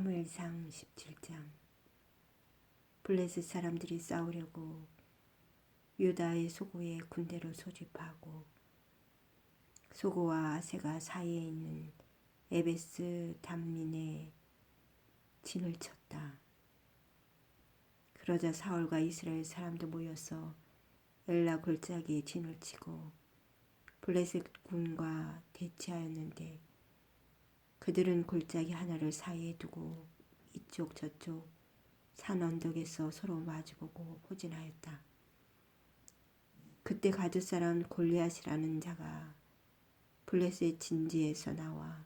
사무엘상 17장 블레셋 사람들이 싸우려고 유다의 소고의 군대를 소집하고 소고와 아세가 사이에 있는 에베스 담민에 진을 쳤다. 그러자 사울과 이스라엘 사람도 모여서 엘라 골짜기에 진을 치고 블레셋 군과 대치하였는데 그들은 골짜기 하나를 사이에 두고 이쪽 저쪽 산 언덕에서 서로 마주보고 포진하였다. 그때 가드 사람 골리앗이라는 자가 블레셋 진지에서 나와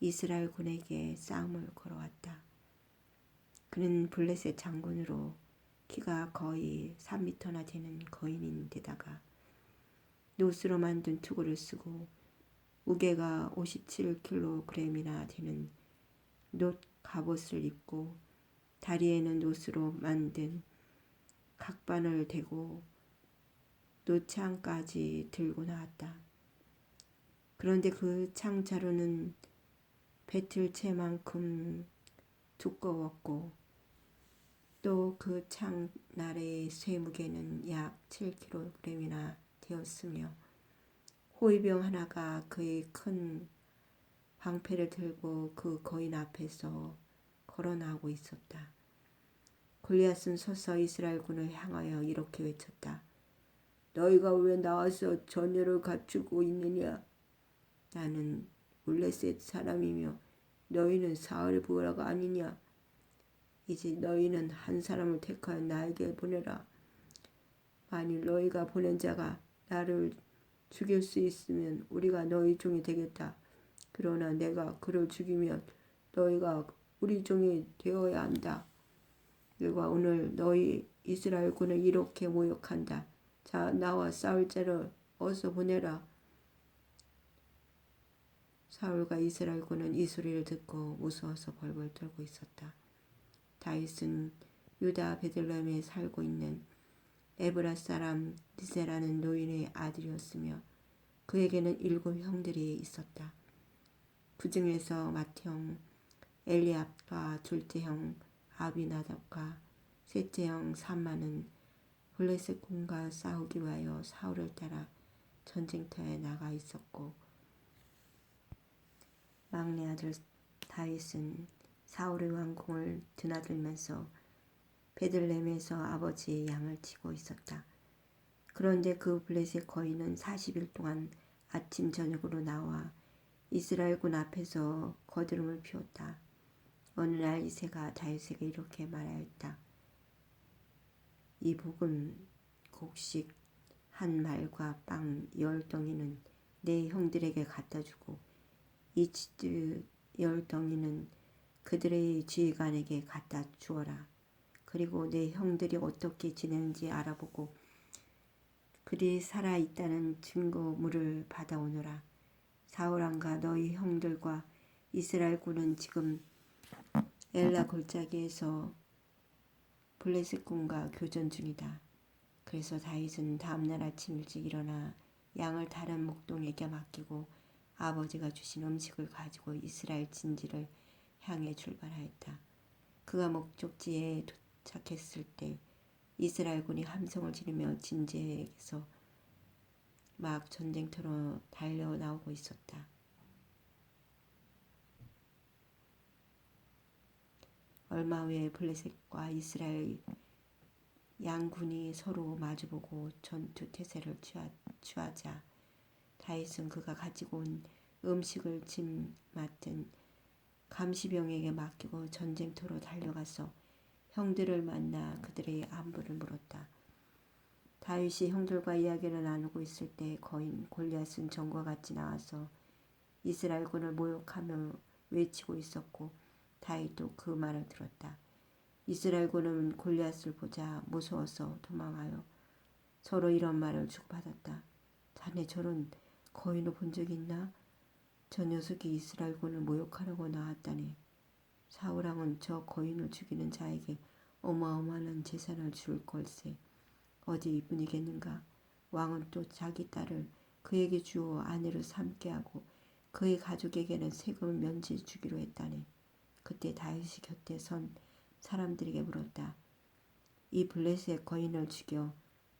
이스라엘 군에게 싸움을 걸어왔다. 그는 블레셋 장군으로 키가 거의 3미터나 되는 거인인데다가 노스로 만든 투구를 쓰고 무게가 57kg이나 되는 놋 갑옷을 입고 다리에는 노스로 만든 각반을 대고 노창까지 들고 나왔다. 그런데 그 창자루는 배틀채만큼 두꺼웠고 또 그 창날의 쇠무게는 약 7kg이나 되었으며 호위병 하나가 그의 큰 방패를 들고 그 거인 앞에서 걸어 나오고 있었다. 골리앗은 서서 이스라엘 군을 향하여 이렇게 외쳤다. 너희가 왜 나와서 전열을 갖추고 있느냐? 나는 블레셋 사람이며 너희는 사울의 부하가 아니냐? 이제 너희는 한 사람을 택하여 나에게 보내라. 만일 너희가 보낸 자가 나를 죽일 수 있으면 우리가 너희 종이 되겠다. 그러나 내가 그를 죽이면 너희가 우리 종이 되어야 한다. 내가 오늘 너희 이스라엘 군을 이렇게 모욕한다. 자, 나와 싸울 자를 어서 보내라. 사울과 이스라엘 군은 이 소리를 듣고 무서워서 벌벌 떨고 있었다. 다윗은 유다 베들레헴에 살고 있는 에브라 사람 니세라는 노인의 아들이었으며 그에게는 일곱 형들이 있었다. 그 중에서 맏형 엘리압과 둘째 형 아비나답과 셋째 형 삼마는 블레셋 군과 싸우기 위하여 사울을 따라 전쟁터에 나가 있었고 막내 아들 다윗은 사울의 왕궁을 드나들면서 베들렘에서 아버지의 양을 치고 있었다. 그런데 그 블레셋 거인은 40일 동안 아침 저녁으로 나와 이스라엘군 앞에서 거드름을 피웠다. 어느 날 이새가 다윗에게 이렇게 말하였다. 이 복은 곡식 한 말과 빵 열 덩이는 내 형들에게 갖다 주고 이 치즈 열 덩이는 그들의 지휘관에게 갖다 주어라. 그리고 내 형들이 어떻게 지내는지 알아보고 그들이 살아 있다는 증거물을 받아오너라. 사울왕과 너희 형들과 이스라엘 군은 지금 엘라 골짜기에서 블레셋 군과 교전 중이다. 그래서 다윗은 다음날 아침 일찍 일어나 양을 다른 목동에게 맡기고 아버지가 주신 음식을 가지고 이스라엘 진지를 향해 출발하였다. 그가 목적지에 도착했을 때 이스라엘군이 함성을 지르며 진지에게서 막 전쟁터로 달려 나오고 있었다. 얼마 후에 블레셋과 이스라엘 양군이 서로 마주보고 전투 태세를 취하, 자 다윗은 그가 가지고 온 음식을 짐 맡은 감시병에게 맡기고 전쟁터로 달려가서 형들을 만나 그들의 안부를 물었다. 다윗이 형들과 이야기를 나누고 있을 때 거인 골리앗은 전과 같이 나와서 이스라엘군을 모욕하며 외치고 있었고 다윗도 그 말을 들었다. 이스라엘군은 골리앗을 보자 무서워서 도망하여 서로 이런 말을 주고받았다. 자네 저런 거인을 본 적 있나? 저 녀석이 이스라엘군을 모욕하려고 나왔다니. 사울왕은 저 거인을 죽이는 자에게 어마어마한 재산을 줄 걸세. 어디 이분이겠는가? 왕은 또 자기 딸을 그에게 주어 아내로 삼게 하고 그의 가족에게는 세금 면제 주기로 했다네. 그때 다윗이 곁에 선 사람들에게 물었다. 이 블레셋 거인을 죽여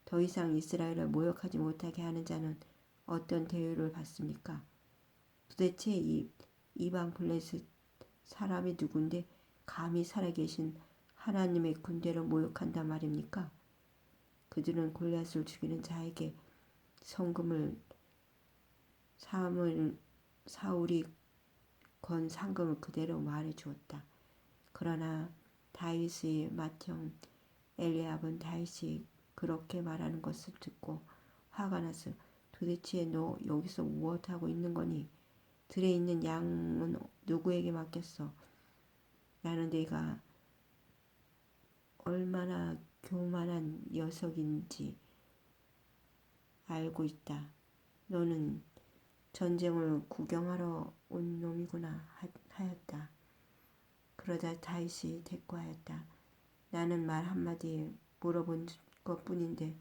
더 이상 이스라엘을 모욕하지 못하게 하는 자는 어떤 대우를 받습니까? 도대체 이 이방 블레셋 사람이 누군데 감히 살아계신 하나님의 군대를 모욕한단 말입니까? 그들은 골리앗을 죽이는 자에게 성금을 사물 사울이 건 상금을 그대로 말해 주었다. 그러나 다윗의 맏형 엘리압은 다윗이 그렇게 말하는 것을 듣고 화가 나서 도대체 너 여기서 무엇하고 있는 거니? 들에 있는 양은 누구에게 맡겼어? 나는 네가 얼마나 교만한 녀석인지 알고 있다. 너는 전쟁을 구경하러 온 놈이구나 하였다. 그러자 다윗이 대꾸하였다. 나는 말 한마디 물어본 것 뿐인데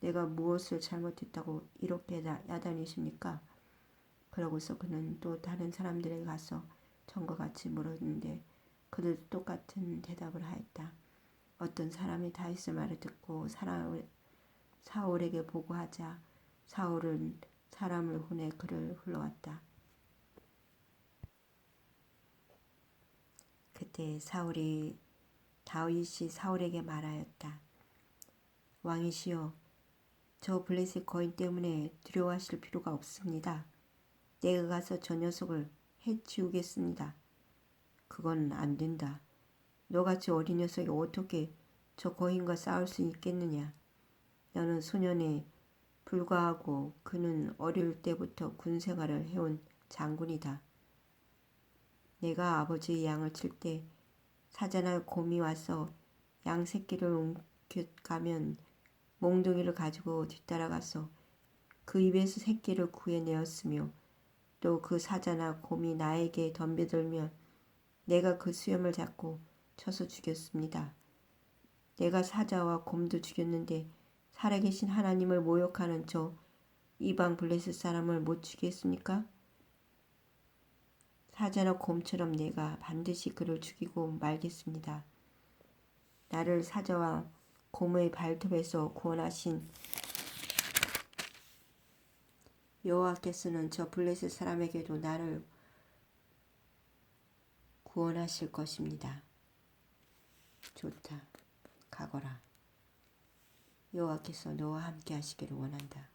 내가 무엇을 잘못했다고 이렇게 야단이십니까? 그러고서 그는 또 다른 사람들에게 가서 전과 같이 물었는데 그들도 똑같은 대답을 하였다. 어떤 사람이 다윗의 말을 듣고 사울에게 보고하자 사울은 사람을 보내 그를 불러왔다. 그때 사울이 다윗이 사울에게 말하였다. 왕이시여, 저 블레셋 거인 때문에 두려워하실 필요가 없습니다. 내가 가서 저 녀석을 해치우겠습니다. 그건 안 된다. 너같이 어린 녀석이 어떻게 저 거인과 싸울 수 있겠느냐. 너는 소년에 불과하고 그는 어릴 때부터 군 생활을 해온 장군이다. 내가 아버지의 양을 칠 때 사자나 곰이 와서 양 새끼를 옮겨가면 몽둥이를 가지고 뒤따라가서 그 입에서 새끼를 구해내었으며 또 그 사자나 곰이 나에게 덤벼들면 내가 그 수염을 잡고 쳐서 죽였습니다. 내가 사자와 곰도 죽였는데 살아계신 하나님을 모욕하는 저 이방 블레셋 사람을 못 죽이겠습니까? 사자나 곰처럼 내가 반드시 그를 죽이고 말겠습니다. 나를 사자와 곰의 발톱에서 구원하신 여호와께서는 저 블레셋 사람에게도 나를 구원하실 것입니다. 좋다. 가거라. 여호와께서 너와 함께 하시기를 원한다.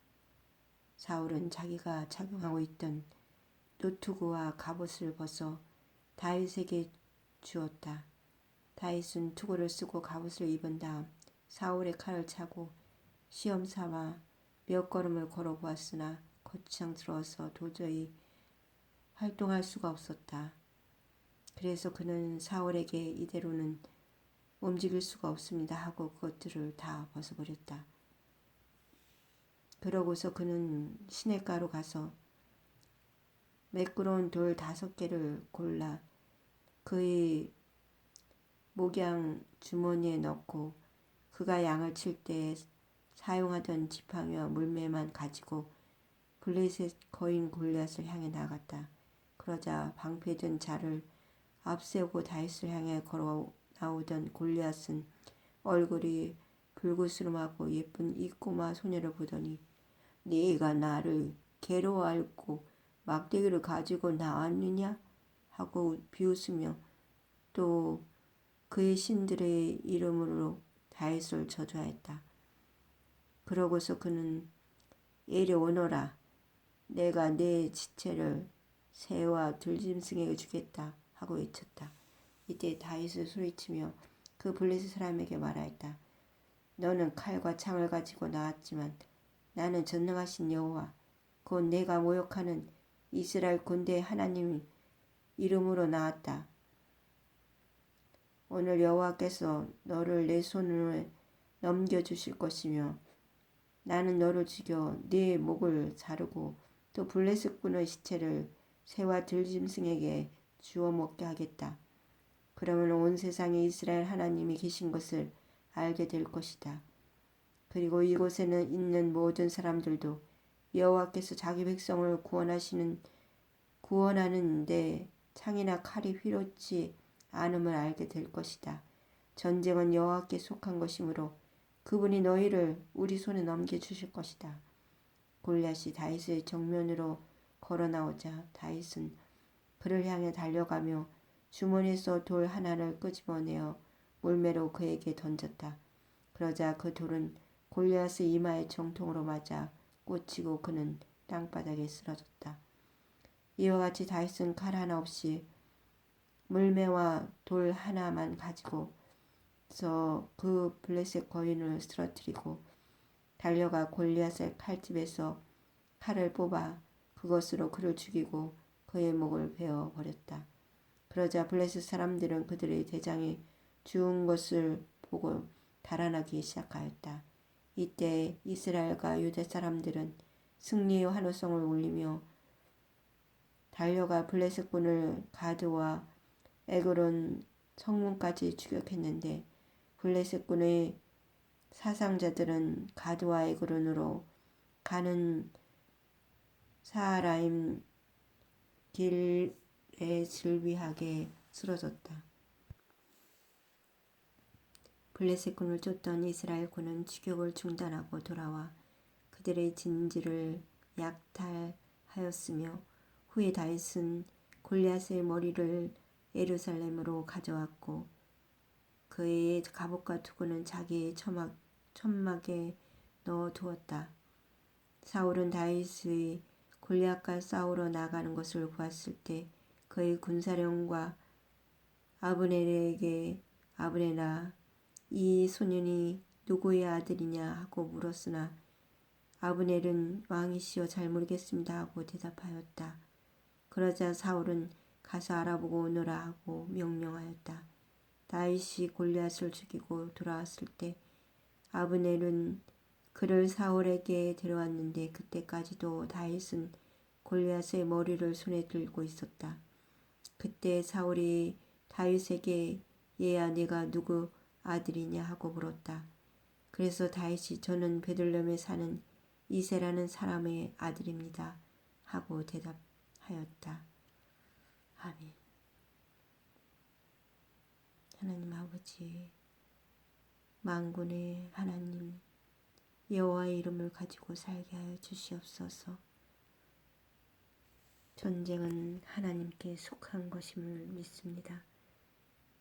사울은 자기가 착용하고 있던 노트구와 갑옷을 벗어 다윗에게 주었다. 다윗은 투구를 쓰고 갑옷을 입은 다음 사울의 칼을 차고 시험 삼아 몇 걸음을 걸어 보았으나 거창스러워서 도저히 활동할 수가 없었다. 그래서 그는 사울에게 이대로는 움직일 수가 없습니다 하고 그것들을 다 벗어버렸다. 그러고서 그는 시냇가로 가서 매끄러운 돌 다섯 개를 골라 그의 목양 주머니에 넣고 그가 양을 칠 때 사용하던 지팡이와 물매만 가지고 블레셋 거인 골리앗을 향해 나갔다. 그러자 방패든 자를 앞세우고 다윗을 향해 걸어 나오던 골리앗은 얼굴이 불구스름하고 예쁜 이 꼬마 소녀를 보더니 네가 나를 괴로워하고 막대기를 가지고 나왔느냐 하고 비웃으며 또 그의 신들의 이름으로 다윗을 저주하였다. 그러고서 그는 이리 오너라 내가 내 지체를 새와 들짐승에게 주겠다 하고 외쳤다. 이때 다윗을 소리치며 그 블레셋 사람에게 말하였다. 너는 칼과 창을 가지고 나왔지만 나는 전능하신 여호와 곧 내가 모욕하는 이스라엘 군대 하나님 이름으로 나왔다. 오늘 여호와께서 너를 내 손으로 넘겨 주실 것이며 나는 너를 죽여 네 목을 자르고 또 블레셋 군의 시체를 새와 들짐승에게 주워 먹게 하겠다. 그러면 온 세상에 이스라엘 하나님이 계신 것을 알게 될 것이다. 그리고 이곳에는 있는 모든 사람들도 여호와께서 자기 백성을 구원하시는 구원하는데 창이나 칼이 필요치 안음을 알게 될 것이다. 전쟁은 여호와께 속한 것이므로 그분이 너희를 우리 손에 넘겨 주실 것이다. 골리앗이 다윗의 정면으로 걸어 나오자 다윗은 그를 향해 달려가며 주머니에서 돌 하나를 끄집어내어 물매로 그에게 던졌다. 그러자 그 돌은 골리앗의 이마에 정통으로 맞아 꽂히고 그는 땅바닥에 쓰러졌다. 이와 같이 다윗은 칼 하나 없이 물매와 돌 하나만 가지고 그 블레셋 거인을 쓰러뜨리고 달려가 골리앗의 칼집에서 칼을 뽑아 그것으로 그를 죽이고 그의 목을 베어 버렸다. 그러자 블레셋 사람들은 그들의 대장이 죽은 것을 보고 달아나기 시작하였다. 이때 이스라엘과 유대 사람들은 승리의 환호성을 울리며 달려가 블레셋군을 가드와 에그론 성문까지 추격했는데 블레셋군의 사상자들은 가드와 에그론으로 가는 사하라임 길 에 질비하게 쓰러졌다. 블레셋 군을 쫓던 이스라엘 군은 추격을 중단하고 돌아와 그들의 진지를 약탈하였으며 후에 다윗은 골리앗의 머리를 예루살렘으로 가져왔고 그의 갑옷과 투구는 자기의 천막, 천막에 넣어 두었다. 사울은 다윗의 골리앗과 싸우러 나가는 것을 보았을 때 그의 군사령과 아브넬에게 아브넬아 이 소년이 누구의 아들이냐 하고 물었으나 아브넬은 왕이시여 잘 모르겠습니다 하고 대답하였다. 그러자 사울은 가서 알아보고 오너라 하고 명령하였다. 다윗이 골리앗을 죽이고 돌아왔을 때 아브넬은 그를 사울에게 데려왔는데 그때까지도 다윗은 골리앗의 머리를 손에 들고 있었다. 그때 사울이 다윗에게 얘야 네가 누구 아들이냐 하고 물었다. 그래서 다윗이 저는 베들렘에 사는 이세라는 사람의 아들입니다. 하고 대답하였다. 아멘. 하나님 아버지, 만군의 하나님, 여호와의 이름을 가지고 살게 하여 주시옵소서. 전쟁은 하나님께 속한 것임을 믿습니다.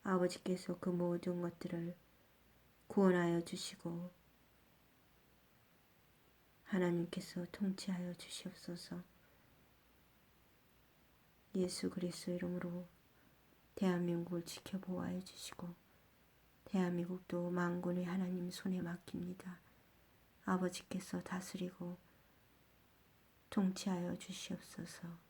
아버지께서 그 모든 것들을 구원하여 주시고 하나님께서 통치하여 주시옵소서. 예수 그리스도 이름으로 대한민국을 지켜보아해 주시고 대한민국도 만군의 하나님 손에 맡깁니다. 아버지께서 다스리고 통치하여 주시옵소서.